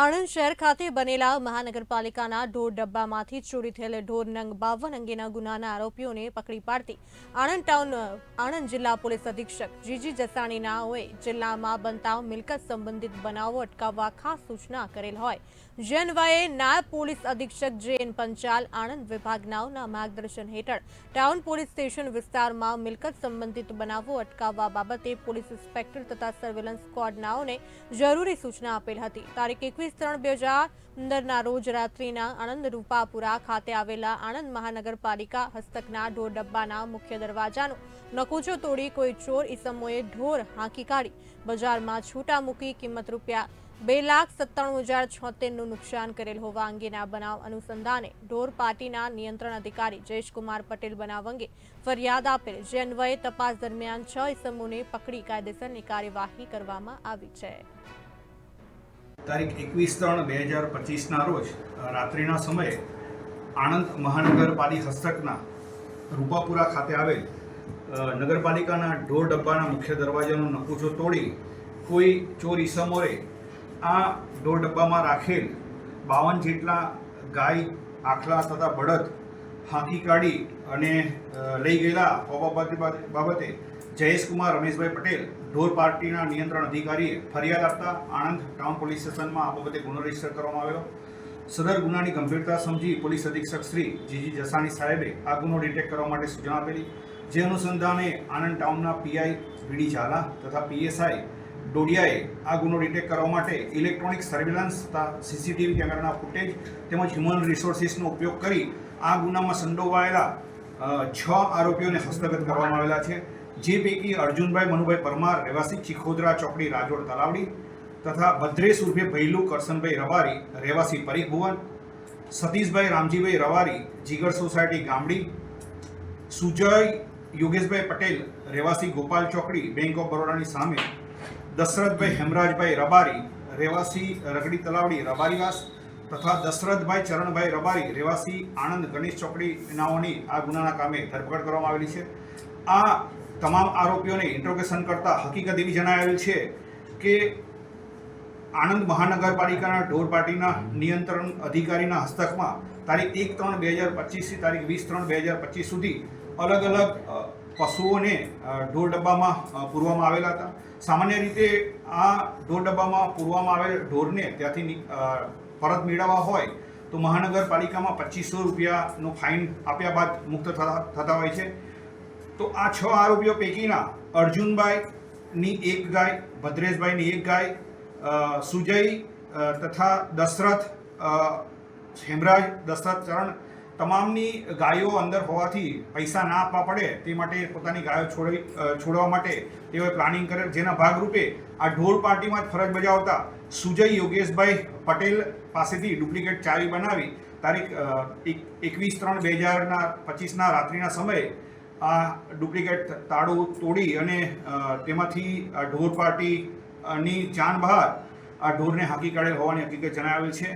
આણંદ શહેર ખાતે બનેલા મહાનગરપાલિકાના ઢોર ડબ્બામાંથી ચોરી થયેલ ઢોર નંગ બાવન અંગેના ગુનાના આરોપીઓને પકડી પાડતી આણંદ ટાઉન, આણંદ જિલ્લા પોલીસ અધિક્ષક જીજી જસાણીનાઓએ જિલ્લામાં બનતા મિલકત સંબંધિત બનાવો અટકાવવા ખાસ સૂચના કરેલ હોય. જે અન્વયે નાયબ પોલીસ અધિક્ષક જે પંચાલ આણંદ વિભાગનાઓના માર્ગદર્શન હેઠળ ટાઉન પોલીસ સ્ટેશન વિસ્તારમાં મિલકત સંબંધિત બનાવો અટકાવવા બાબતે પોલીસ ઇન્સ્પેક્ટર તથા સર્વેલન્સ સ્ક્વોડનાઓને જરૂરી સૂચના આપેલ હતી. તારીખ એકવીસ ત્રણ બે હજાર પંદરના રોજ રાત્રિના આણંદ રૂપાપુરા ખાતે આવેલા આણંદ મહાનગરપાલિકા હસ્તકના ઢોર ડબ્બાના મુખ્ય દરવાજાનો નકોચો તોડી કોઈ ચોર ઈસમોએ ઢોર હાંકી કાઢી. બજારમાં છૂટા મૂકી કિંમત રૂપિયા બે લાખ સત્તાણું હજાર છોતેરનું નુકસાન કરેલ હોવા અંગેના બનાવ અનુસંધાને ઢોર પાર્ટીના નિયંત્રણ અધિકારી જયેશકુમાર પટેલ બનાવ અંગે ફરિયાદ આપેલ. જે અન્વયે તપાસ દરમિયાન છ ઇસમોને પકડી કાયદેસરની કાર્યવાહી કરવામાં આવી છે. તારીખ એકવીસ ત્રણ બે હજાર પચીસના રોજ રાત્રિના સમયે આણંદ મહાનગરપાલિકા હસ્તકના રૂપાપુરા ખાતે આવેલ નગરપાલિકાના ઢોર ડબ્બાના મુખ્ય દરવાજાનો નકુચો તોડી કોઈ ચોર ઈસમોએ આ ઢોર ડબ્બામાં રાખેલ બાવન જેટલા ગાય, આખલા તથા બળદ, હાંકી કાઢી અને લઈ ગયેલા હોવા બાબતે- બાબતે જયેશકુમાર રમેશભાઈ પટેલ ઢોર પાર્ટીના નિયંત્રણ અધિકારીએ ફરિયાદ આપતા આણંદ ટાઉન પોલીસ સ્ટેશનમાં આ બાબતે ગુનો રજિસ્ટર કરવામાં આવ્યો. સદર ગુનાની ગંભીરતા સમજી પોલીસ અધિક્ષક શ્રી જીજી જસાણી સાહેબે આ ગુનો ડિટેક્ટ કરવા માટે સૂચના આપેલી. જે અનુસંધાને આણંદ ટાઉનના પીઆઈ વીડી ઝાલા તથા પીએસઆઈ ડોડિયાએ આ ગુનો ડિટેક્ટ કરવા માટે ઇલેક્ટ્રોનિક સર્વેલન્સ તથા સીસીટીવી કેમેરાના ફૂટેજ તેમજ હ્યુમન રિસોર્સિસનો ઉપયોગ કરી આ ગુનામાં સંડોવાયેલા છ આરોપીઓને હસ્તગત કરવામાં આવેલા છે. જે પૈકી અર્જુનભાઈ, મનુભાઈ પરમાર, રહેવાસી ચિખોદરા ચોકડી, રાજોડ, તલાવડી તથા ભદ્રેશ ઉર્ફે ભૈલુ કરસનભાઈ રવારી, રહેવાસી પરીખ ભુવન, સતીશભાઈ રામજીભાઈ રવારી, જીગર સોસાયટી ગામડી, સુજય યોગેશભાઈ પટેલ, રહેવાસી ગોપાલ ચોકડી, બેંક ઓફ બરોડાની સામે, દશરથભાઈ હેમરાજભાઈ રબારી, રહેવાસી રગડી તલાવડી રબારીવાસ તથા દશરથભાઈ ચરણભાઈ રબારી રહેવાસી આણંદ ગણેશ ચોકડી નાઓની આ ગુનાના કામે ધરપકડ કરવામાં આવેલી છે. આ તમામ આરોપીઓને ઇન્ટ્રોગેશન કરતા હકીકત એવી જણાવેલ છે કે આણંદ મહાનગરપાલિકાના ઢોર પાર્ટીના નિયંત્રણ અધિકારીના હસ્તકમાં તારીખ એક ત્રણ બે હજાર પચીસથી તારીખ વીસ ત્રણ બે હજાર પચીસ સુધી અલગ અલગ પશુઓને ઢોર ડબ્બામાં પૂરવામાં આવેલા હતા. સામાન્ય રીતે આ ઢોર ડબ્બામાં પૂરવામાં આવેલ ઢોરને ત્યાંથી પરત મેળવવા હોય તો મહાનગરપાલિકામાં પચીસો રૂપિયાનો ફાઇન આપ્યા બાદ મુક્ત થતા હોય છે. તો આ છ આરોપીઓ પૈકીના અર્જુનભાઈની એક ગાય, ભદ્રેશભાઈની એક ગાય સુજય તથા દશરથ હેમરાજ દશરથ ચરણ તમામની ગાયો અંદર હોવાથી પૈસા ના આપવા પડે તે માટે પોતાની ગાયો છોડી છોડવા માટે તેઓએ પ્લાનિંગ કરેલ. જેના ભાગરૂપે આ ઢોર પાર્ટીમાં જ ફરજ બજાવતા સુજય યોગેશભાઈ પટેલ પાસેથી ડુપ્લિકેટ ચાવી બનાવી. તારીખ એક- એકવીસ ત્રણ બે હજારના પચીસના રાત્રિના સમયે આ ડુપ્લિકેટ તાળું તોડી અને તેમાંથી ઢોર પાર્ટીની જાન બહાર આ ઢોરને હાંકી કાઢેલ હોવાની હકીકત જણાવેલ છે.